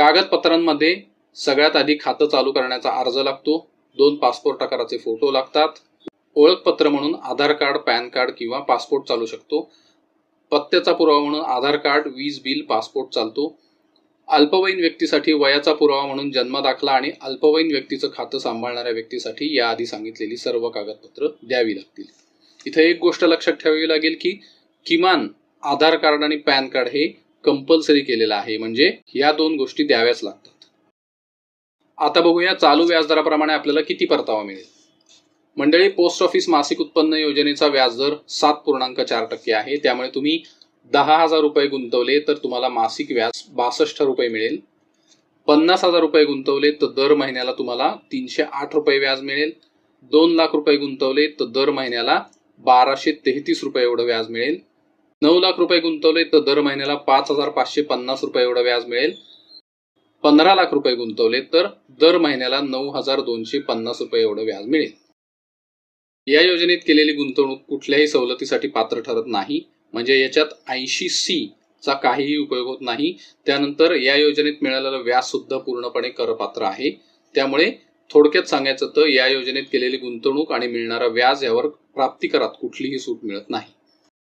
कागदपत्रांमध्ये सगळ्यात आधी खातं चालू करण्याचा अर्ज लागतो. दोन पासपोर्ट आकाराचे फोटो लागतात. ओळखपत्र म्हणून आधार कार्ड पॅन कार्ड किंवा पासपोर्ट चालू शकतो. पत्त्याचा पुरावा म्हणून आधार कार्ड वीज बिल पासपोर्ट चालतो. अल्पवयीन व्यक्तीसाठी वयाचा पुरावा म्हणून जन्म दाखला आणि अल्पवयीन व्यक्तीचं खातं सांभाळणाऱ्या व्यक्तीसाठी याआधी सांगितलेली सर्व कागदपत्र द्यावी लागतील. इथे एक गोष्ट लक्षात ठेवावी लागेल की किमान आधार कार्ड आणि पॅन कार्ड हे कंपल्सरी केलेलं आहे. म्हणजे या दोन गोष्टी द्याव्याच लागतात. आता बघूया चालू व्याजदराप्रमाणे आपल्याला किती परतावा मिळेल. मंडळी पोस्ट ऑफिस मासिक उत्पन्न योजनेचा व्याजदर सात पूर्णांक चार टक्के आहे. त्यामुळे तुम्ही दहा हजार रुपये गुंतवले तर तुम्हाला मासिक व्याज बासष्ट रुपये मिळेल. पन्नास हजार रुपये गुंतवले तर दर महिन्याला तुम्हाला तीनशे आठ रुपये व्याज मिळेल. दोन लाख रुपये गुंतवले तर दर महिन्याला बाराशे तेहतीस रुपये एवढं व्याज मिळेल. नऊ लाख रुपये गुंतवले तर दर महिन्याला पाच हजार पाचशे पन्नास रुपये एवढं व्याज मिळेल. पंधरा लाख रुपये गुंतवले तर दर महिन्याला नऊ हजार दोनशे पन्नास रुपये एवढं व्याज मिळेल. या योजनेत केलेली गुंतवणूक कुठल्याही सवलतीसाठी पात्र ठरत नाही. म्हणजे याच्यात ऐंशी सी चा काहीही उपयोग होत नाही. त्यानंतर या योजनेत मिळालेलं व्याज सुद्धा पूर्णपणे करपात्र आहे. त्यामुळे थोडक्यात सांगायचं तर या योजनेत केलेली गुंतवणूक आणि मिळणारा व्याज यावर प्राप्तिकरात कुठलीही सूट मिळत नाही.